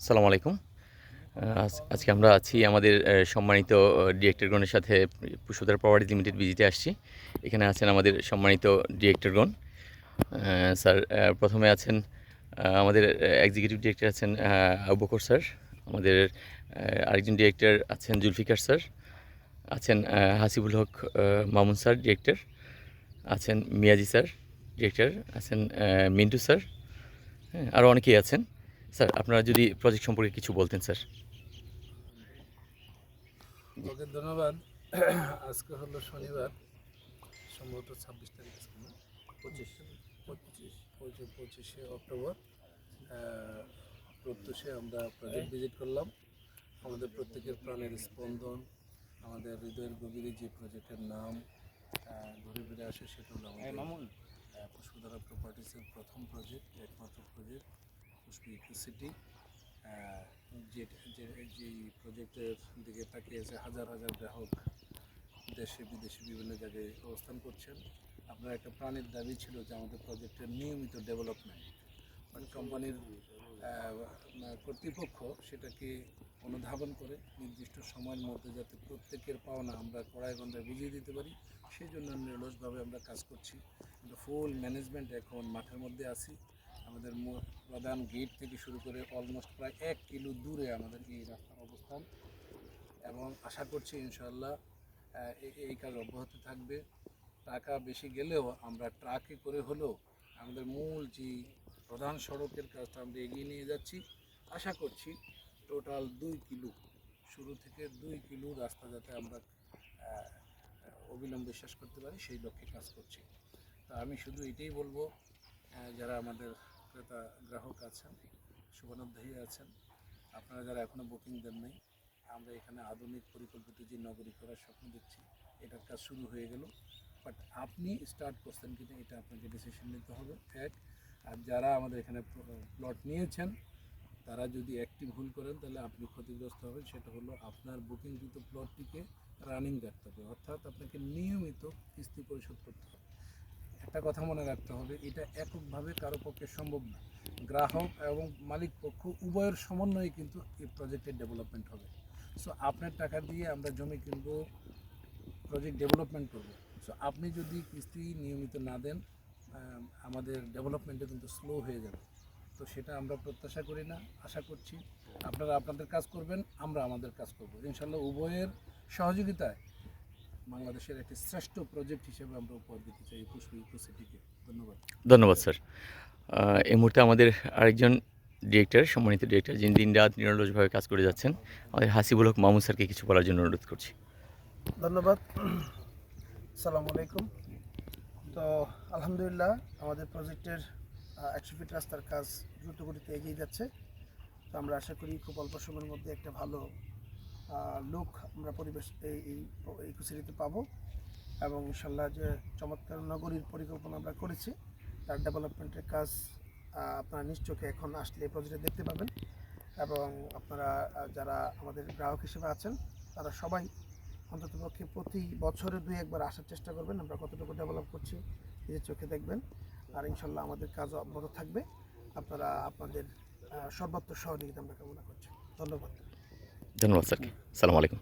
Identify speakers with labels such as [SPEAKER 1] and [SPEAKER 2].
[SPEAKER 1] সালাম আলাইকুম। আজ- আজকে আমরা আছি আমাদের সম্মানিত ডিরেক্টরগণের সাথে পুষ্পদার প্রপার্টি লিমিটেড ভিজিটে আসছি। এখানে আছেন আমাদের সম্মানিত ডিরেক্টরগণ স্যার প্রথমে আছেন আমাদের এক্সিকিউটিভ ডিরেক্টর আছেন আবু বকর স্যার। আমাদের আরেকজন ডিরেক্টর আছেন জুলফিকার স্যার। আছেন হাসিবুল হক মামুন স্যার ডিরেক্টর আছেন মিয়াজি স্যার ডিরেক্টর আছেন মিন্টু স্যার হ্যাঁ আরও অনেকেই আছেন। স্যার আপনারা যদি প্রজেক্ট সম্পর্কে কিছু বলতেন স্যার।
[SPEAKER 2] ওকে ধন্যবাদ। আজকে হলো শনিবার সম্ভবত ছাব্বিশ তারিখ পঁচিশ। পঁচিশ পঁচিশ পঁচিশে অক্টোবর। প্রত্যুষে আমরা প্রজেক্ট ভিজিট করলাম। আমাদের প্রত্যেকের প্রাণের স্পন্দন আমাদের হৃদয়ের গভীরে যে প্রজেক্টের নাম ঘুরে ফিরে আসে সেটা হলো আমাদের পুষ্পধারা প্রপার্টিসের প্রথম প্রজেক্ট একমাত্র প্রজেক্ট পুষ্প ইকো সিটি যে যে যে প্রজেক্টের দিকে তাকিয়েছে হাজার হাজার গ্রাহক দেশে বিদেশে বিভিন্ন জায়গায় অবস্থান করছেন। আপনার একটা প্রাণের দাবি ছিল যে আমাদের প্রজেক্টের নিয়মিত ডেভেলপমেন্ট মানে কোম্পানির কর্তৃপক্ষ সেটাকে অনুধাবন করে নির্দিষ্ট সময়ের মধ্যে যাতে প্রত্যেকের পাওনা আমরা গন্ডায় বুঝিয়ে দিতে পারি, সেই জন্য নিরলসভাবে আমরা কাজ করছি। আমরা ফুল ম্যানেজমেন্ট এখন মাঠের মধ্যে আছি। আমাদের প্রধান গেট থেকে শুরু করে অলমোস্ট প্রায় এক কিলো দূরে আমাদের এই রাস্তার অবস্থান। এবং আশা করছি ইনশাল্লাহ এই কাজ অব্যাহত থাকবে। টাকা বেশি গেলেও আমরা ট্রাকে করে হলেও আমাদের মূল যে প্রধান সড়কের কাজটা আমরা এগিয়ে নিয়ে যাচ্ছি। আশা করছি টোটাল দুই কিলো। শুরু থেকে দুই কিলো রাস্তা যাতে আমরা অবিলম্বে শেষ করতে পারি, সেই লক্ষ্যে কাজ করছি। তা আমি শুধু এটাই বলব যারা আমাদের ক্রেতা গ্রাহক আছেন, শুভানুধ্যায়ী আছেন, আপনারা যারা এখনও বুকিং দেন নাই, আমরা এখানে আধুনিক পরিকল্পিত যে নগরী করার স্বপ্ন দেখছি, এটার কাজ শুরু হয়ে গেল। বাট আপনি স্টার্ট করছেন কিনা, এটা আপনাকে ডিসিশন নিতে হবে। এক, আর যারা আমাদের এখানে প্লট নিয়েছেন তারা যদি একটি ভুল করেন, তাহলে আপনি ক্ষতিগ্রস্ত হবেন। সেটা হলো আপনার বুকিংকৃত প্লটটিকে রানিং রাখতে হবে। অর্থাৎ আপনাকে নিয়মিত কিস্তি পরিশোধ করতে হবে। একটা কথা মনে রাখতে হবে, এটা এককভাবে কারও পক্ষে সম্ভব না। গ্রাহক এবং মালিক পক্ষ উভয়ের সমন্বয়ে কিন্তু এই প্রজেক্টের ডেভেলপমেন্ট হবে। সো আপনার টাকা দিয়ে আমরা জমি কিনবো প্রজেক্ট ডেভেলপমেন্ট করব। সো আপনি যদি কিস্তি নিয়মিত না দেন আমাদের ডেভেলপমেন্টে কিন্তু স্লো হয়ে যাবে। তো সেটা আমরা প্রত্যাশা করি না আশা করছি। আপনারা আপনাদের কাজ করবেন আমরা আমাদের কাজ করব। ইনশাল্লাহ উভয়ের সহযোগিতায় বাংলাদেশের একটি শ্রেষ্ঠ প্রজেক্ট হিসেবে আমরা উপহার দিতে চাই এই পুষ্প ইকো সিটিকে। ধন্যবাদ।
[SPEAKER 1] ধন্যবাদ স্যার। এই মুহূর্তে আমাদের আরেকজন ডিরেক্টর সম্মানিত ডিরেক্টর যিনি দিন রাত নিরলসভাবে কাজ করে যাচ্ছেন আমাদের হাসিবুল হক মামুন স্যারকে কিছু বলার জন্য অনুরোধ করছি।
[SPEAKER 3] ধন্যবাদ। সালাম আলাইকুম। তো আলহামদুলিল্লাহ আমাদের প্রজেক্টের একশো ফিট রাস্তার কাজ দ্রুত গতিতে এগিয়ে যাচ্ছে। তো আমরা আশা করি খুব অল্প সময়ের মধ্যে একটা ভালো লুক আমরা পরিবেশ এই ইকোসিটিতে পাবো এবং ইনশাল্লাহ যে চমৎকার নগরীর পরিকল্পনা আমরা করেছি, তার ডেভেলপমেন্টের কাজ আপনারা নিশ্চয়ই এখন আসলে প্রজেক্টে দেখতে পাবেন এবং আপনারা যারা আমাদের গ্রাহক হিসেবে আছেন, তারা সবাই অন্ততপক্ষে প্রতি বছরে দুই একবার আসার চেষ্টা করবেন। আমরা কতটুকু ডেভেলপ করছি নিজের চোখে দেখবেন। আর ইনশাল্লাহ আমাদের কাজ অব্যাহত থাকবে। আপনারা আপনাদের সর্বাত্মক সহযোগিতা আমরা কামনা করছি। ধন্যবাদ।
[SPEAKER 1] ধন্যবাদ স্যারকে সালাম আলাইকুম।